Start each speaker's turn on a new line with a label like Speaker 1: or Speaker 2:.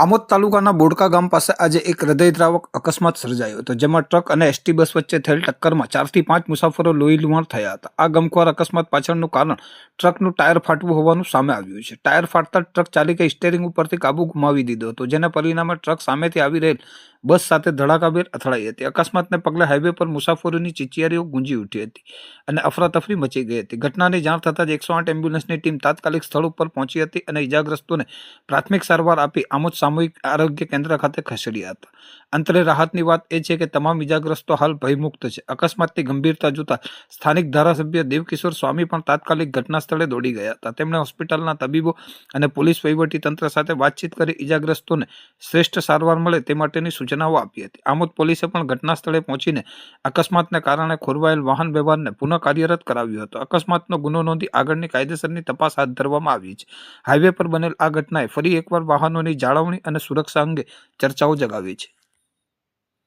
Speaker 1: આમોદ તાલુકાના બોડકા ગામ પાસે આજે એક હૃદયદ્રાવક અકસ્માત સર્જાયો હતો, જેમાં ટ્રક અને એસટી બસ વચ્ચે થયેલ ટક્કરમાં ચારથી પાંચ મુસાફરો લોહી લુહાણ થયા હતા. આ ગમખ્વાર અકસ્માત પાછળનું કારણ ટ્રકનું ટાયર ફાટવું હોવાનું સામે આવ્યું છે. ટાયર ફાટતા ટ્રક ચાલકે સ્ટેરિંગ ઉપરથી કાબુ ગુમાવી દીધો હતો, જેના પરિણામે ટ્રક સામેથી આવી રહેલ બસ સાથે ધડાકાભેર અથડાઈ હતી. અકસ્માતને પગલે હાઈવે પર મુસાફરોની ચીચિયારીઓ ગુંજી ઉઠી હતી અને અફરાતફરી મચી ગઈ હતી. ઘટનાની જાણ થતાં જ એકસો આઠ એમ્બ્યુલન્સની ટીમ તાત્કાલિક સ્થળ ઉપર પહોંચી હતી અને ઇજાગ્રસ્તોને પ્રાથમિક સારવાર આપી આમોદ સામૂહિક આરોગ્ય કેન્દ્ર ખાતે ખસેડ્યા હતા. અંતરે રાહતની વાત એ છે કે તમામ ઇજાગ્રસ્તો હાલ ભયમુક્ત છે. અકસ્માતની ગંભીરતા જોતા સ્થાનિક ધારાસભ્ય દેવકિશોર સ્વામી પણ તાત્કાલિક ઘટના સ્થળે દોડી ગયા હતા. તેમણે હોસ્પિટલના તબીબો અને પોલીસ તંત્ર સાથે વાતચીત કરી ઇજાગ્રસ્તોને શ્રેષ્ઠ સારવાર મળે તે માટેની સૂચનાઓ આપી હતી. આમોદ પોલીસે પણ ઘટના સ્થળે પહોંચીને અકસ્માતને કારણે ખોરવાયેલ વાહન વ્યવહારને પુનઃ કાર્યરત કરાવ્યો હતો. અકસ્માતનો ગુનો નોંધી આગળની કાયદેસરની તપાસ હાથ ધરવામાં આવી છે. હાઈવે પર બનેલ આ ઘટનાએ ફરી એકવાર વાહનોની જાળવણી અને સુરક્ષા અંગે ચર્ચાઓ જગાવી છે.